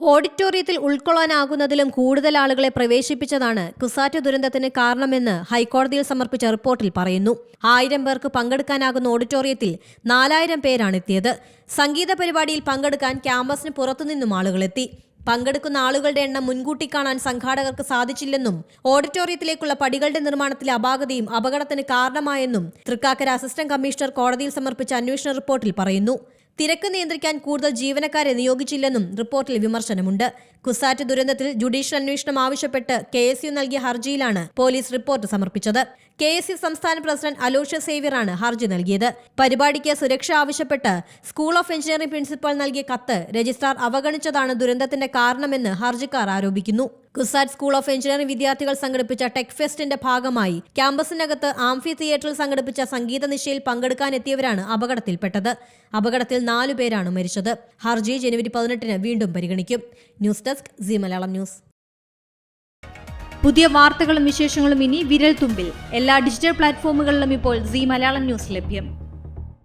ഓഡിറ്റോറിയത്തിൽ ഉൾക്കൊള്ളാനാകുന്നതിലും കൂടുതൽ ആളുകളെ പ്രവേശിപ്പിച്ചതാണ് കുസാറ്റ് ദുരന്തത്തിന് കാരണമെന്ന് ഹൈക്കോടതിയിൽ സമർപ്പിച്ച റിപ്പോർട്ടിൽ പറയുന്നു. ആയിരം പേർക്ക് പങ്കെടുക്കാനാകുന്ന ഓഡിറ്റോറിയത്തിൽ നാലായിരം പേരാണ് എത്തിയത്. സംഗീത പരിപാടിയിൽ പങ്കെടുക്കാൻ ക്യാമ്പസിന് പുറത്തുനിന്നും ആളുകളെത്തി പങ്കെടുക്കുന്ന ആളുകളുടെ എണ്ണം മുൻകൂട്ടി കാണാൻ സംഘാടകർക്ക് സാധിച്ചില്ലെന്നും ഓഡിറ്റോറിയത്തിലേക്കുള്ള പടികളുടെ നിർമ്മാണത്തിലെ അപാകതയും അപകടത്തിന് കാരണമായെന്നും തൃക്കാക്കര അസിസ്റ്റന്റ് കമ്മീഷണർ കോടതിയിൽ സമർപ്പിച്ച അന്വേഷണ റിപ്പോർട്ടിൽ പറയുന്നു. തിരക്ക് നിയന്ത്രിക്കാൻ കൂടുതൽ ജീവനക്കാരെ നിയോഗിച്ചില്ലെന്നും റിപ്പോർട്ടിൽ വിമർശനമുണ്ട്. കുസാറ്റ് ദുരന്തത്തിൽ ജുഡീഷ്യൽ അന്വേഷണം ആവശ്യപ്പെട്ട് കെ എസ് യു നൽകിയ ഹർജിയിലാണ് പോലീസ് റിപ്പോർട്ട് സമർപ്പിച്ചത്. കെ എസ് യു സംസ്ഥാന പ്രസിഡന്റ് അലോഷ്യ സേവ്യറാണ് ഹർജി നൽകിയത്. പരിപാടിക്ക് സുരക്ഷ ആവശ്യപ്പെട്ട് സ്കൂൾ ഓഫ് എഞ്ചിനീയറിംഗ് പ്രിൻസിപ്പൽ നൽകിയ കത്ത് രജിസ്ട്രാർ അവഗണിച്ചതാണ് ദുരന്തത്തിന്റെ കാരണമെന്ന് ഹർജിക്കാർ ആരോപിക്കുന്നു. കുസാറ്റ് സ്കൂൾ ഓഫ് എഞ്ചിനീയറിംഗ് വിദ്യാർത്ഥികൾ സംഘടിപ്പിച്ച ടെക് ഫെസ്റ്റിന്റെ ഭാഗമായി ക്യാമ്പസിനകത്ത് ആംഫി തിയേറ്ററിൽ സംഘടിപ്പിച്ച സംഗീത നിശയിൽ പങ്കെടുക്കാനെത്തിയവരാണ് അപകടത്തിൽപ്പെട്ടത്. അപകടത്തിൽ നാലു പേരാണ് മരിച്ചത്. ഹർജി ജനുവരി പതിനെട്ടിന് വീണ്ടും പരിഗണിക്കും. News desk C Malayalam news. പുതിയ വാർത്തകളും വിശേഷങ്ങളും ഇനി വിരൽ തുമ്പിൽ എല്ലാ ഡിജിറ്റൽ പ്ലാറ്റ്ഫോമുകളിലും ഇപ്പോൾ സി മലയാളം ന്യൂസ് ലഭ്യം.